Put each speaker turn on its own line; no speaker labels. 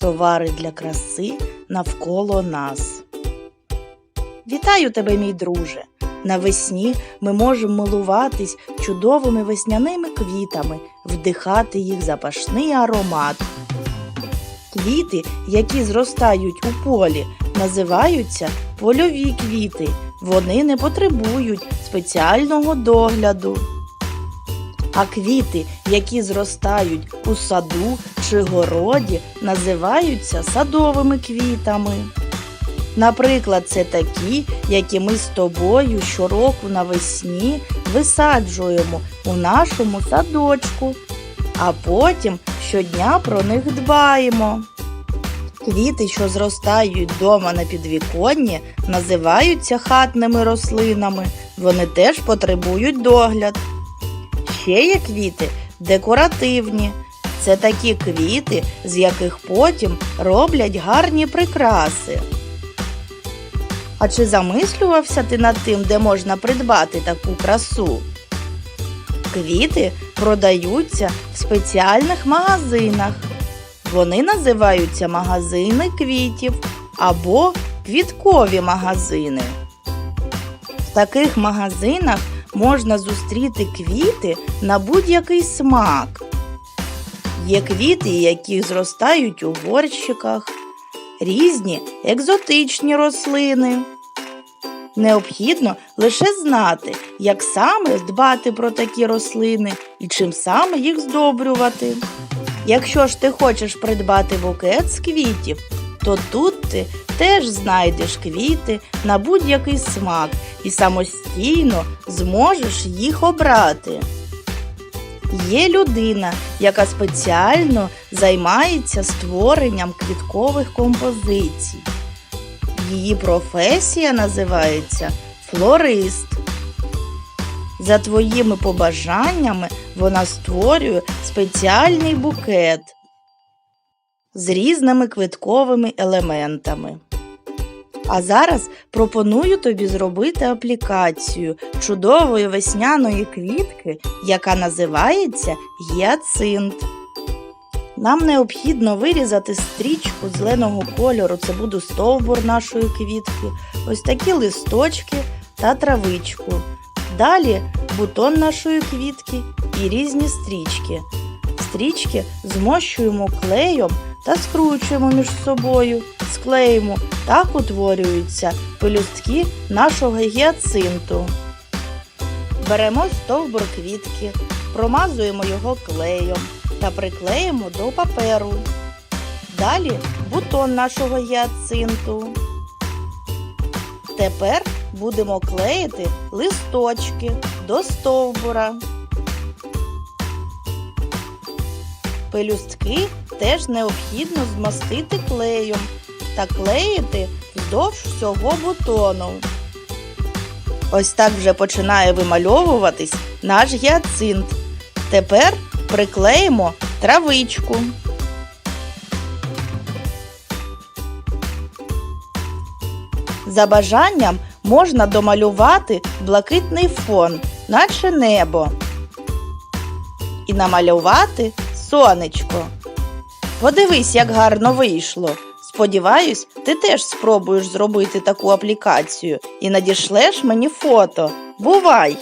товари для краси навколо нас. Вітаю тебе, мій друже! Навесні ми можемо милуватись чудовими весняними квітами, вдихати їх запашний аромат. Квіти, які зростають у полі, називаються польові квіти. Вони не потребують спеціального догляду. А квіти, які зростають у саду чи городі, називаються садовими квітами. Наприклад, це такі, які ми з тобою щороку навесні висаджуємо у нашому садочку, а потім щодня про них дбаємо. Квіти, що зростають вдома на підвіконні, називаються хатними рослинами. Вони теж потребують догляд. Ще є квіти декоративні. Це такі квіти, з яких потім роблять гарні прикраси. А чи замислювався ти над тим, де можна придбати таку красу? Квіти продаються в спеціальних магазинах. Вони називаються магазини квітів або квіткові магазини. В таких магазинах можна зустріти квіти на будь-який смак. Є квіти, які зростають у горщиках, різні екзотичні рослини. Необхідно лише знати, як саме дбати про такі рослини і чим саме їх здобрювати. Якщо ж ти хочеш придбати букет з квітів, то тут ти теж знайдеш квіти на будь-який смак і самостійно зможеш їх обрати. Є людина, яка спеціально займається створенням квіткових композицій. Її професія називається флорист. За твоїми побажаннями вона створює спеціальний букет з різними квітковими елементами. А зараз пропоную тобі зробити аплікацію чудової весняної квітки, яка називається гіацинт. Нам необхідно вирізати стрічку зеленого кольору, це буде стовбур нашої квітки, ось такі листочки та травичку. Далі бутон нашої квітки і різні стрічки. Стрічки змощуємо клеєм та скручуємо між собою, склеїмо. Так утворюються пелюстки нашого гіацинту. Беремо стовбур квітки, промазуємо його клеєм та приклеїмо до паперу. Далі бутон нашого гіацинту. Тепер будемо клеїти листочки до стовбура. Пелюстки теж необхідно змастити клеєм та клеїти вздовж всього бутону. Ось так вже починає вимальовуватись наш гіацинт. Тепер приклеїмо травичку. За бажанням можна домалювати блакитний фон, наче небо. І намалювати сонечко. Подивись, як гарно вийшло. Сподіваюсь, ти теж спробуєш зробити таку аплікацію і надішлеш мені фото. Бувай!